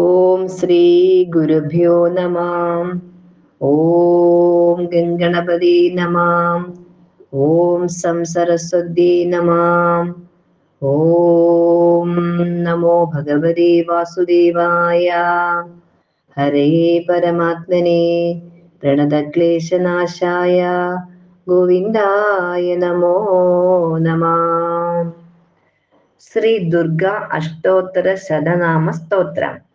ഓം ശ്രീ ഗുരുഭ്യോ നമാം. ഓം ഗംഗണപതി നമാം. ഓം സംസരസ്വതി നമാം. ഓം നമോ ഭഗവതി വാസുദേവായ. ഹരേ പരമാത്മനെ പ്രണതക്ലേശനാശായ. ഗോവിന്ദായ നമോ നമാം. ശ്രീ ദുർഗ അഷ്ടോത്തര ശതനാമ സ്തോത്രം.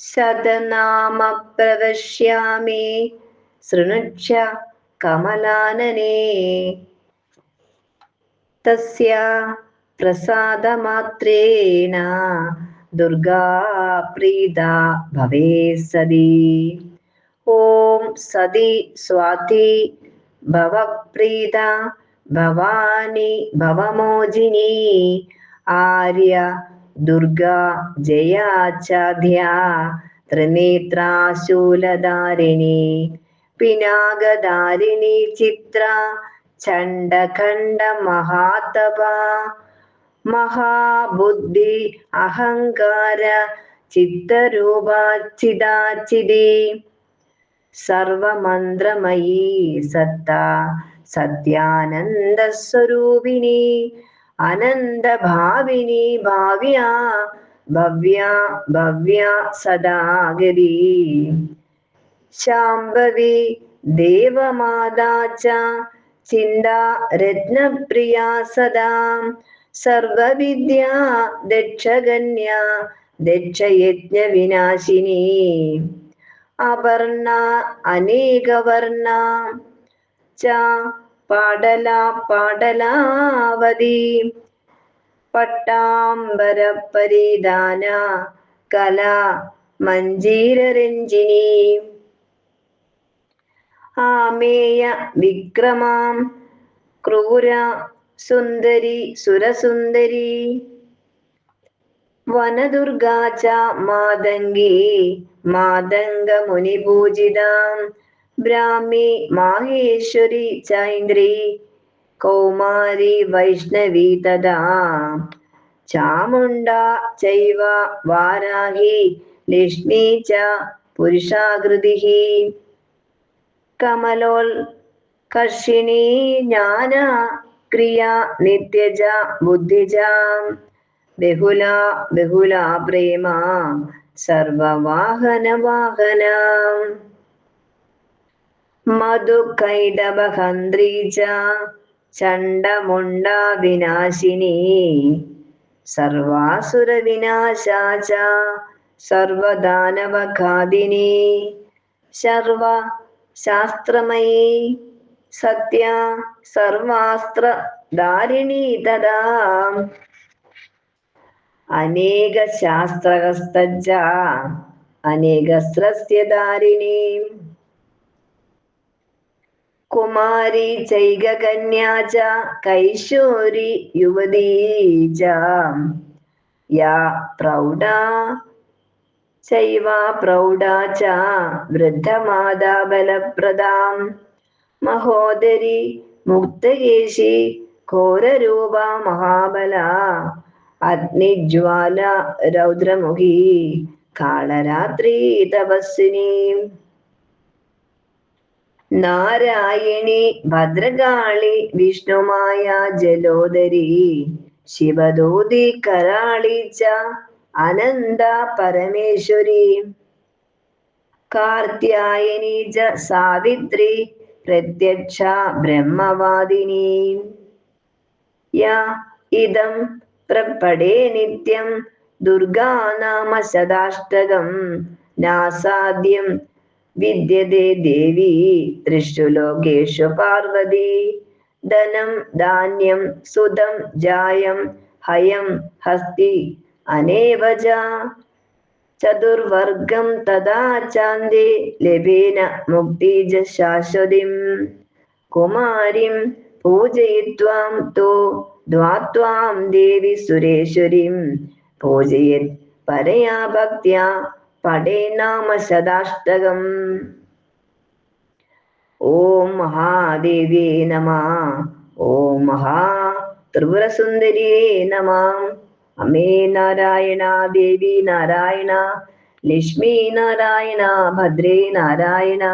ശതനാമ പ്രവശ്യാമി ശൃണുക്ഷ കമലാനനെ തസ്യ പ്രസാദമാത്രേണ ദുർഗാ പ്രീത ഭവേ സതി ഓം സതി സ്വാതി ഭവപ്രീത ഭവാനി ഭവമോചിനി ആര്യ ദുർഗാ ജയാചാധ്യ ത്രിനേത്രാശൂലധാരിണി പിനാകധാരിണി ചിത്ര ചണ്ഡഖണ്ഡ മഹാതപ മഹാബുദ്ധി അഹങ്കാര ചിത്തരൂപാച്ചിദാചിതി സർവമന്ത്രമയീ സത്ത സത്യാനന്ദസ്വരൂപിണി അനന്തഭാവിനി ഭാവ്യ ഭവ്യ ഭവ്യ സദാഗതി. ശാംഭവി ദേവമാതാച്ച ചിന്താ രത്നപ്രിയ സദാ. സർവവിദ്യ ദക്ഷകന്യ ദക്ഷയജ്ഞ വിനാശിനി അപർണ അനേകവർണ ച പാടല പാടലാവതി പട്ടാംബര പരിധാന കല മഞ്ജീരരഞ്ജിനി ആമേയ വിക്രമാം ക്രൂര സുന്ദരി സുരസുന്ദരി. വനദുർഗാ ച മാതംഗി മാതംഗ മുനിപൂജിതാം ബ്രാഹ്മി മാഹേശ്വരി ചൈന്ദ്രി കൗമാരി വൈഷ്ണവി തഥാ ചാമുണ്ട ചൈവ വാരാഹി ലക്ഷ്മി ച പുരുഷാകൃതി കമലോൽ കർഷിണി ജ്ഞാന ക്രിയ നിത്യജ ബുദ്ധിജ ബഹുല ബഹുല പ്രേമ സർവവാഹന വാഹന മധുകൈടഭഹന്ത്രീ ച ചണ്ഡമുണ്ട വിനാശിനി സർവാസുര വിനാശാ ച സർവദാനവഘാതിനി. സർവ ശാസ്ത്രമയീ സത്യ സർവാസ്ത്ര ധാരിണി തദാ അനേക ശാസ്ത്രഹസ്തജ അനേകസ്രസ്യ ധാരിണി കുമാരി ചൈകകന്യാ ച കൈശോരി യുവതീ യാ പ്രൗഢ ചൈവ പ്രൗഢ ച വൃദ്ധമാതാ ബലപ്രദാം. മഹോദരി മുക്തകേശി ഘോരരൂപ മഹാബല. അഗ്നിജ്വാല രൗദ്രമുഖി കാളരാത്രി തപസ്വിനി നാരായണി ഭദ്രകാളി വിഷ്ണുമായ ജലോദരി ശിവദൂതി കരാളിച്ച അനന്ത പരമേശ്വരി കാർത്യായനി ച സാവിത്രി പ്രത്യക്ഷ ബ്രഹ്മവാദിനി. യാ ഇതം പ്രപടേ നിത്യം ദുർഗാനാമ സദാഷ്ടകം നാസാദ്യം വിദ്യതേ ദേവി ത്രിഷു ലോകേഷു പാർവതി. ധനം ധാന്യം സുതം ജായം ഹയം ഹസ്തി അനേവജ ചതുർവർഗം തഥാ ചാന്ദേ ലഭേന മുക്തിജ ശാശ്വതിം. കുമാരിം പൂജയിത്വാം തോ ദ്വാത്വാം ദേവി സുരേശ്വരിം. പൂജയത് പരയാ ഭക്ത്യാ പടേ നാമ ശതാഷ്ടകം ഓം മഹാദേവ്യേ നമ. ഓ മഹാ ത്രിപുരസുന്ദരിയേ നമ. അമ്മേ നാരായണ ദേവി നാരായണ ലക്ഷ്മി നാരായണ ഭദ്രേ നാരായണ.